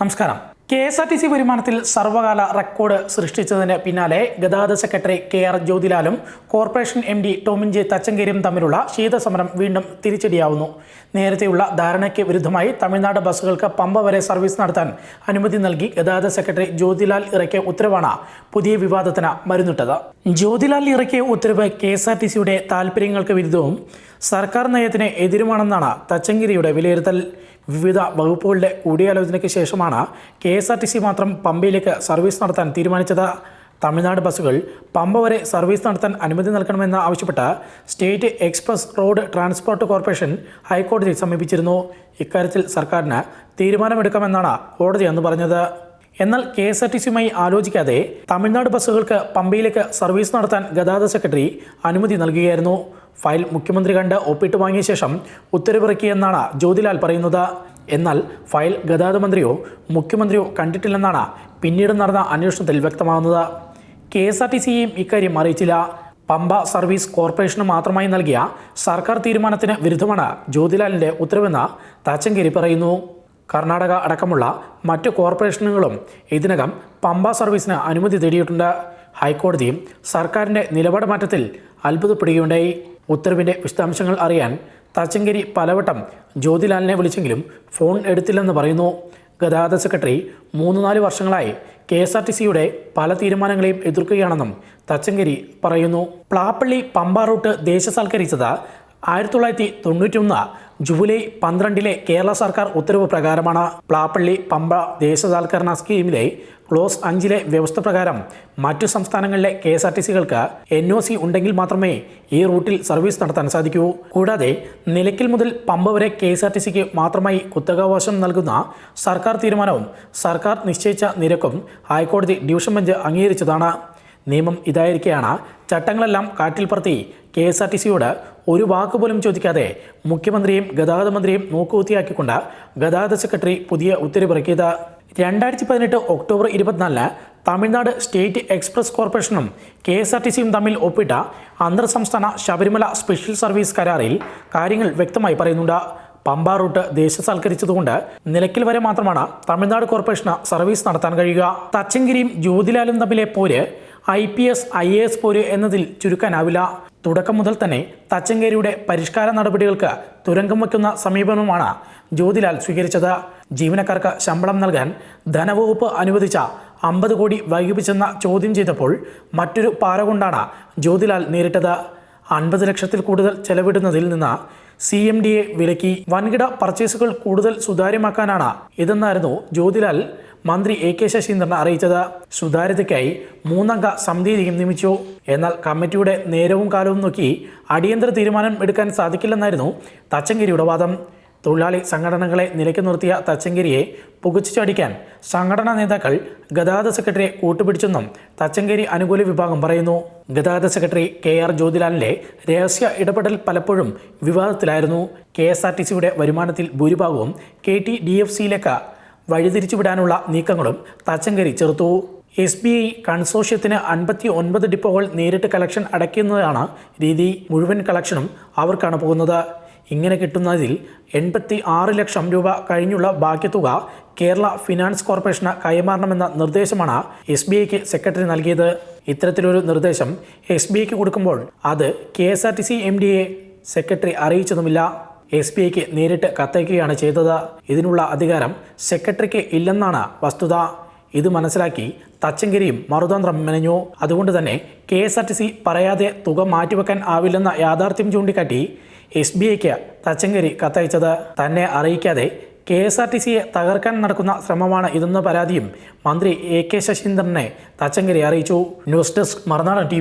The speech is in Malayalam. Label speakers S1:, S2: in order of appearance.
S1: നമസ്കാരം. K S R T C വരുമാനത്തിൽ സർവകാല റെക്കോർഡ് സൃഷ്ടിച്ചതിന് പിന്നാലെ ഗതാഗത secretary K R ജ്യോതിലാലും corporation M D Tomin J തച്ചങ്കേരിയും തമ്മിലുള്ള ശീതസമരം വീണ്ടും തിരിച്ചടിയാവുന്നു. നേരത്തെയുള്ള ധാരണയ്ക്ക് വിരുദ്ധമായി തമിഴ്നാട് ബസ്സുകൾക്ക് പമ്പ വരെ സർവീസ് നടത്താൻ അനുമതി നൽകി ഗതാഗത സെക്രട്ടറി ജ്യോതിലാൽ ഇറക്കിയ ഉത്തരവാണ് പുതിയ വിവാദത്തിന് മരുന്നിട്ടത്. ജ്യോതിലാൽ ഇറക്കിയ ഉത്തരവ് കെ എസ് ആർ ടി സിയുടെ താൽപ്പര്യങ്ങൾക്ക് വിരുദ്ധവും സർക്കാർ നയത്തിന് എതിരുമാണെന്നാണ് തച്ചങ്കിരിയുടെ വിലയിരുത്തൽ. വിവിധ വകുപ്പുകളുടെ കൂടിയാലോചനയ്ക്ക് ശേഷമാണ് K S R T C മാത്രം പമ്പയിലേക്ക് സർവീസ് നടത്താൻ തീരുമാനിച്ചത്. തമിഴ്നാട് ബസ്സുകൾ പമ്പ വരെ സർവീസ് നടത്താൻ അനുമതി നൽകണമെന്ന് ആവശ്യപ്പെട്ട് State Express Road Transport Corporation ഹൈക്കോടതിയെ സമീപിച്ചിരുന്നു. ഇക്കാര്യത്തിൽ സർക്കാരിന് തീരുമാനമെടുക്കാമെന്നാണ് കോടതി അന്ന് പറഞ്ഞത്. എന്നാൽ കെ എസ് ആർ ടി സിയുമായി ആലോചിക്കാതെ തമിഴ്നാട് ബസ്സുകൾക്ക് പമ്പയിലേക്ക് സർവീസ് നടത്താൻ ഗതാഗത സെക്രട്ടറി അനുമതി നൽകുകയായിരുന്നു ഫയൽ മുഖ്യമന്ത്രി കണ്ട് ഒപ്പിട്ട് വാങ്ങിയ ശേഷം ഉത്തരവിറക്കിയെന്നാണ് ജ്യോതിലാൽ പറയുന്നത്. എന്നാൽ ഫയൽ ഗതാഗത മന്ത്രിയോ മുഖ്യമന്ത്രിയോ കണ്ടിട്ടില്ലെന്നാണ് പിന്നീട് നടന്ന അന്വേഷണത്തിൽ വ്യക്തമാകുന്നത് കെ എസ് ആർ ടി സിയെയും ഇക്കാര്യം അറിയിച്ചില്ല. പമ്പ സർവീസ് കോർപ്പറേഷന് മാത്രമായി നൽകിയ സർക്കാർ തീരുമാനത്തിന് വിരുദ്ധമാണ് ജ്യോതിലാലിന്റെ ഉത്തരവെന്ന് താച്ചങ്കേരി പറയുന്നു. കർണാടക അടക്കമുള്ള മറ്റു കോർപ്പറേഷനുകളും ഇതിനകം പമ്പ സർവീസിന് അനുമതി തേടിയിട്ടുണ്ട്. ഹൈക്കോടതിയും സർക്കാരിന്റെ നിലപാട് മാറ്റത്തിൽ അത്ഭുതപ്പെടുകയുണ്ടായി. ഉത്തരവിന്റെ വിശദാംശങ്ങൾ അറിയാൻ തച്ചങ്കരി പലവട്ടം ജ്യോതിലാലിനെ വിളിച്ചെങ്കിലും ഫോൺ എടുത്തില്ലെന്ന് പറയുന്നു. ഗതാഗത സെക്രട്ടറി മൂന്ന് നാല് വർഷങ്ങളായി കെ എസ് ആർ ടി സിയുടെ പല തീരുമാനങ്ങളെയും എതിർക്കുകയാണെന്നും തച്ചങ്കരി പറയുന്നു. പ്ലാപ്പള്ളി പമ്പ റൂട്ട് ദേശസാൽക്കരിച്ചത് ആയിരത്തി തൊള്ളായിരത്തി തൊണ്ണൂറ്റിയൊന്ന് ജൂലൈ പന്ത്രണ്ടിലെ കേരള സർക്കാർ ഉത്തരവ് പ്രകാരമാണ്. പ്ലാപ്പള്ളി പമ്പ ദേശസാൽക്കരണ സ്കീമിലെ ക്ലോസ് അഞ്ചിലെ വ്യവസ്ഥ പ്രകാരം മറ്റു സംസ്ഥാനങ്ങളിലെ കെ എസ് ആർ ടി സികൾക്ക് എൻ ഒ സി ഉണ്ടെങ്കിൽ മാത്രമേ ഈ റൂട്ടിൽ സർവീസ് നടത്താൻ സാധിക്കൂ. കൂടാതെ നിലയ്ക്കൽ മുതൽ പമ്പ വരെ കെ എസ് ആർ ടി സിക്ക് മാത്രമായി കുത്തകാവകാശം നൽകുന്ന സർക്കാർ തീരുമാനവും സർക്കാർ നിശ്ചയിച്ച നിരക്കും ഹൈക്കോടതി ഡിവിഷൻ ബെഞ്ച് അംഗീകരിച്ചതാണ്. നിയമം ഇതായിരിക്കെയാണ് ചട്ടങ്ങളെല്ലാം കാറ്റിൽ പറത്തി കെ എസ് ആർ ടി സിയോട് ഒരു വാക്ക് പോലും ചോദിക്കാതെ മുഖ്യമന്ത്രിയും ഗതാഗത മന്ത്രിയും നോക്കുകുത്തിയാക്കിക്കൊണ്ട് ഗതാഗത സെക്രട്ടറി പുതിയ ഉത്തരവിറക്കിയത്. രണ്ടായിരത്തി പതിനെട്ട് ഒക്ടോബർ ഇരുപത്തിനാലിന് തമിഴ്നാട് സ്റ്റേറ്റ് എക്സ്പ്രസ് കോർപ്പറേഷനും കെ എസ് ആർ ടി സിയും തമ്മിൽ ഒപ്പിട്ട അന്തർ സംസ്ഥാന ശബരിമല സ്പെഷ്യൽ സർവീസ് കരാറിൽ കാര്യങ്ങൾ വ്യക്തമായി പറയുന്നുണ്ട്. പമ്പ റൂട്ട് ദേശസാൽക്കരിച്ചതുകൊണ്ട് നിലയ്ക്കൽ വരെ മാത്രമാണ് തമിഴ്നാട് കോർപ്പറേഷന് സർവീസ് നടത്താൻ കഴിയുക. തച്ചങ്കരിയും ജ്യോതിലാലും തമ്മിലെ പോര് I P S I A S പോര് എന്നതിൽ ചുരുക്കാനാവില്ല. തുടക്കം മുതൽ തന്നെ തച്ചങ്കേരിയുടെ പരിഷ്കാര നടപടികൾക്ക് തുരങ്കം വയ്ക്കുന്ന സമീപനമാണ് ജ്യോതിലാൽ സ്വീകരിച്ചത്. ജീവനക്കാർക്ക് ശമ്പളം നൽകാൻ ധനവകുപ്പ് അനുവദിച്ച അമ്പത് കോടി വൈകിപ്പിച്ചെന്ന ചോദ്യം ചെയ്തപ്പോൾ മറ്റൊരു പാറ കൊണ്ടാണ് ജ്യോതിലാൽ നേരിട്ടത്. അൻപത് ലക്ഷത്തിൽ കൂടുതൽ ചെലവിടുന്നതിൽ നിന്ന് സി എം ഡിയെ വിലക്കി വൻകിട പർച്ചേസുകൾ കൂടുതൽ സുതാര്യമാക്കാനാണ് ഇതെന്നായിരുന്നു ജ്യോതിലാൽ മന്ത്രി എ കെ ശശീന്ദ്രൻ അറിയിച്ചത്. സുതാര്യതയ്ക്കായി മൂന്നംഗ സമിതിയെയും നിയമിച്ചു. എന്നാൽ കമ്മിറ്റിയുടെ നേരവും കാലവും നോക്കി അടിയന്തര തീരുമാനം എടുക്കാൻ സാധിക്കില്ലെന്നായിരുന്നു തച്ചങ്കരിയുടെ വാദം. തൊഴിലാളി സംഘടനകളെ നിലയ്ക്ക് നിർത്തിയ തച്ചങ്കരിയെ പുകച്ചു ചാടിക്കാൻ സംഘടനാ നേതാക്കൾ ഗതാഗത സെക്രട്ടറിയെ കൂട്ടുപിടിച്ചെന്നും തച്ചങ്കരി അനുകൂല വിഭാഗം പറയുന്നു. ഗതാഗത സെക്രട്ടറി കെ ആർ ജ്യോതിലാലിന്റെ രഹസ്യ ഇടപെടൽ പലപ്പോഴും വിവാദത്തിലായിരുന്നു. കെ എസ് ആർ ടി സിയുടെ വരുമാനത്തിൽ ഭൂരിഭാഗവും കെ ടി ഡി എഫ് സിയിലേക്ക് വഴിതിരിച്ചുവിടാനുള്ള നീക്കങ്ങളും തച്ചങ്കരി ചെറുത്തു. എസ് ബി ഐ കൺസോഷ്യത്തിന് അൻപത്തി ഒൻപത് ഡിപ്പോകൾ നേരിട്ട് കളക്ഷൻ അടയ്ക്കുന്നതാണ് രീതി. മുഴുവൻ കളക്ഷനും അവർക്കാണ് പോകുന്നത്. ഇങ്ങനെ കിട്ടുന്നതിൽ എൺപത്തി ആറ് ലക്ഷം രൂപ കഴിഞ്ഞുള്ള ബാക്കി തുക കേരള ഫിനാൻസ് കോർപ്പറേഷന് കൈമാറണമെന്ന നിർദ്ദേശമാണ് എസ് ബി ഐക്ക് സെക്രട്ടറി നൽകിയത്. ഇത്തരത്തിലൊരു നിർദ്ദേശം എസ് ബി ഐക്ക് കൊടുക്കുമ്പോൾ അത് K S R T C M ഡിയെ secretary അറിയിച്ചതുമില്ല. എസ് ബി ഐക്ക് നേരിട്ട് കത്തയക്കുകയാണ് ചെയ്തത്. ഇതിനുള്ള അധികാരം സെക്രട്ടറിക്ക് ഇല്ലെന്നാണ് വസ്തുത. ഇത് മനസ്സിലാക്കി തച്ചങ്കരിയും മറുതന്ത്രം മെനഞ്ഞു. അതുകൊണ്ട് തന്നെ K S R T C പറയാതെ തുക മാറ്റിവെക്കാൻ ആവില്ലെന്ന യാഥാർത്ഥ്യം ചൂണ്ടിക്കാട്ടി എസ് ബി ഐക്ക് തച്ചങ്കരി കത്തയച്ചത്. തന്നെ അറിയിക്കാതെ കെ എസ് ആർ ടി സിയെ തകർക്കാൻ നടക്കുന്ന ശ്രമമാണ് ഇതെന്ന പരാതിയും മന്ത്രി എ കെ ശശീന്ദ്രനെ തച്ചങ്കരി അറിയിച്ചു. ന്യൂസ് ഡെസ്ക് മറുനാടൻ ടി